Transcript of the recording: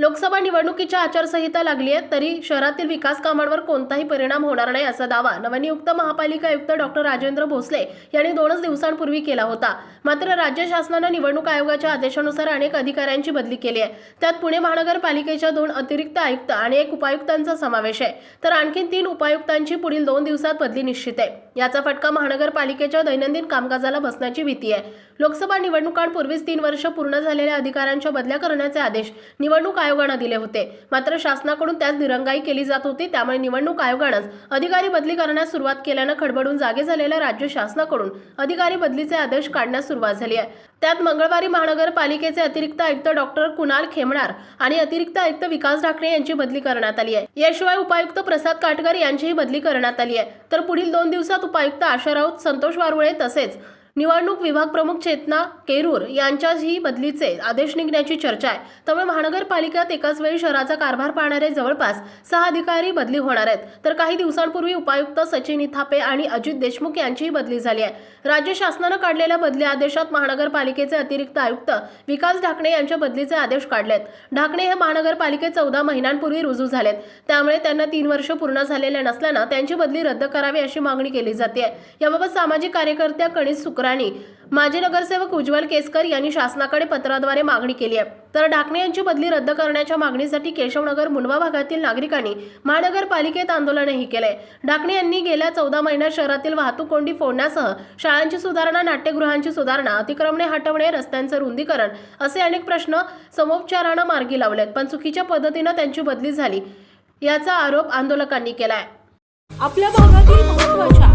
लोकसभा निवडणुकीच्या आचारसंहिता लागली आहे तरी शहरातील विकास कामांवर कोणताही परिणाम होणार नाही असा दावा नवनियुक्त महापालिका आयुक्त डॉक्टर राजेंद्र भोसले यांनी दोनच दिवसांपूर्वी केला होता. मात्र राज्य शासनानं निवडणूक आयोगाच्या आदेशानुसार अनेक अधिकाऱ्यांची बदली केली आहे. त्यात पुणे महानगरपालिकेच्या दोन अतिरिक्त आयुक्त आणि एक उपायुक्तांचा समावेश आहे. तर आणखी तीन उपायुक्तांची पुढील दोन दिवसात बदली निश्चित आहे. याचा फटका महानगरपालिकेच्या दैनंदिन कामकाजाला बसण्याची भीती आहे. लोकसभा निवडणुकांपूर्वीच तीन वर्ष पूर्ण झालेल्या अधिकाऱ्यांच्या बदल्या करण्याचे आदेश निवडणूक आयोगानं दिले होते. मात्र शासनाकडून त्यास दिरंगाई केली जात होती. त्यामुळे निवडणूक आयोगानंच अधिकारी बदली करण्यास सुरुवात केल्यानं खडबडून जागे झालेल्या राज्य शासनाकडून अधिकारी बदलीचे आदेश काढण्यास सुरुवात झाली आहे. त्यात मंगळवारी महानगरपालिकेचे अतिरिक्त आयुक्त डॉक्टर कुणाल खेमणार आणि अतिरिक्त आयुक्त विकास ढाकणे यांची बदली करण्यात आली आहे. याशिवाय उपायुक्त प्रसाद काटकर यांचीही बदली करण्यात आली आहे. तर पुढील दोन दिवसात उपायुक्त आशा राऊत संतोष वारुळे तसेच निवडणूक विभाग प्रमुख चेतना केरूर यांच्याही बदलीचे आदेश निघण्याची चर्चा आहे. त्यामुळे महानगरपालिकेत एकाच वेळी शहराचा कारभार पाहणारे जवळपास सहा अधिकारी बदली होणार आहेत. तर काही दिवसांपूर्वी उपायुक्त सचिन इथापे आणि अजित देशमुख यांचीही बदली झाली आहे. राज्य शासनानं काढलेल्या बदली आदेशात महानगरपालिकेचे अतिरिक्त आयुक्त विकास ढाकणे यांच्या बदलीचे आदेश काढलेत. ढाकणे हे महानगरपालिकेत चौदा महिन्यांपूर्वी रुजू झालेत. त्यामुळे त्यांना तीन वर्ष पूर्ण झालेले नसल्यानं त्यांची बदली रद्द करावी अशी मागणी केली जाते याबाबत सामाजिक कार्यकर्त्या कणिस सुकराणी माजी नगरसेवक उज्ज्वल केसकर यांनी शासनाकडे पत्राद्वारे मागणी केली आहे. तर ढाकणे यांची बदली रद्द करण्याच्या मागणीसाठी केशवनगर मुंडवा भागातील नागरिकांनी महानगरपालिकेत आंदोलनही केलंय. ढाकणे यांनी गेल्या चौदा महिन्यात शहरातील वाहतूक कोंडी फोडण्यासह शाळांची सुधारणा नाट्यगृहांची सुधारणा अतिक्रमणे हटवणे रस्त्यांचं रुंदीकरण असे अनेक प्रश्न समोपचारानं मार्गी लावलेत पण चुकीच्या पद्धतीनं त्यांची बदली झाली याचा आरोप आंदोलकांनी केलाय. आपल्या भागातील महत्त्वाच्या